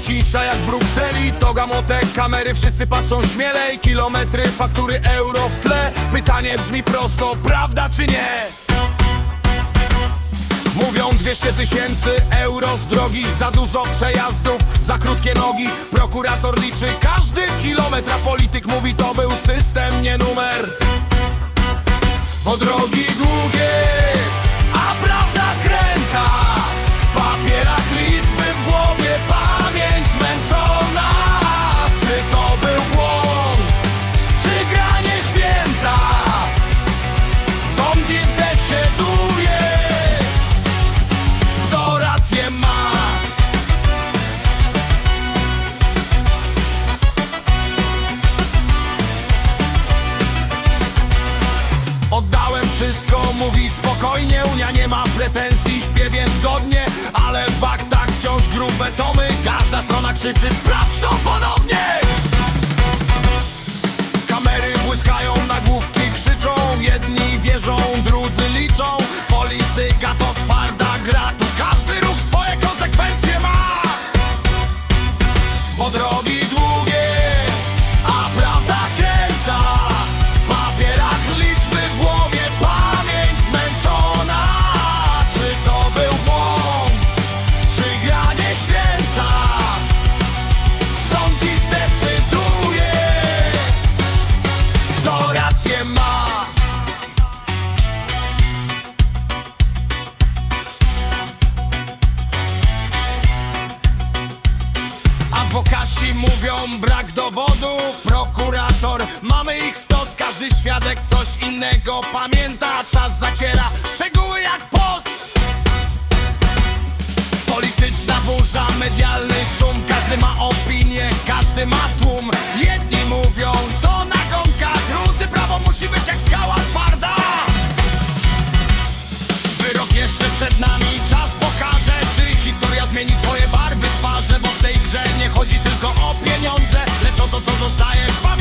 cisza jak w Brukseli. To gamotek, kamery, wszyscy patrzą śmielej. Kilometry, faktury, euro w tle. Pytanie brzmi prosto, prawda czy nie? Mówią 200 tysięcy euro z drogi Za dużo przejazdów, za krótkie nogi. Prokurator liczy każdy kilometr A polityk mówi to był system, nie numer. Bo drogi mówi spokojnie Unia nie ma pretensji, śpię więc godnie Ale w baktach wciąż grube tomy Każda strona krzyczy, sprawdź to ponownie! Kamery błyskają, nagłówki krzyczą Jedni wierzą, drudzy liczą Polityka to twarda gra Tu każdy ruch swoje konsekwencje ma! Bo Adwokaci mówią brak dowodów Prokurator. Mamy ich stos Każdy świadek coś innego pamięta. Czas zaciera szczegóły jak post. Polityczna burza, medialny szum. Każdy ma opinię, każdy ma tłum. Jedni mówią to nagonka. Drudzy prawo musi być jak skała twarda. Wyrok jeszcze przed nami, chodzi tylko o pieniądze Lecz o to co zostaje w pamięci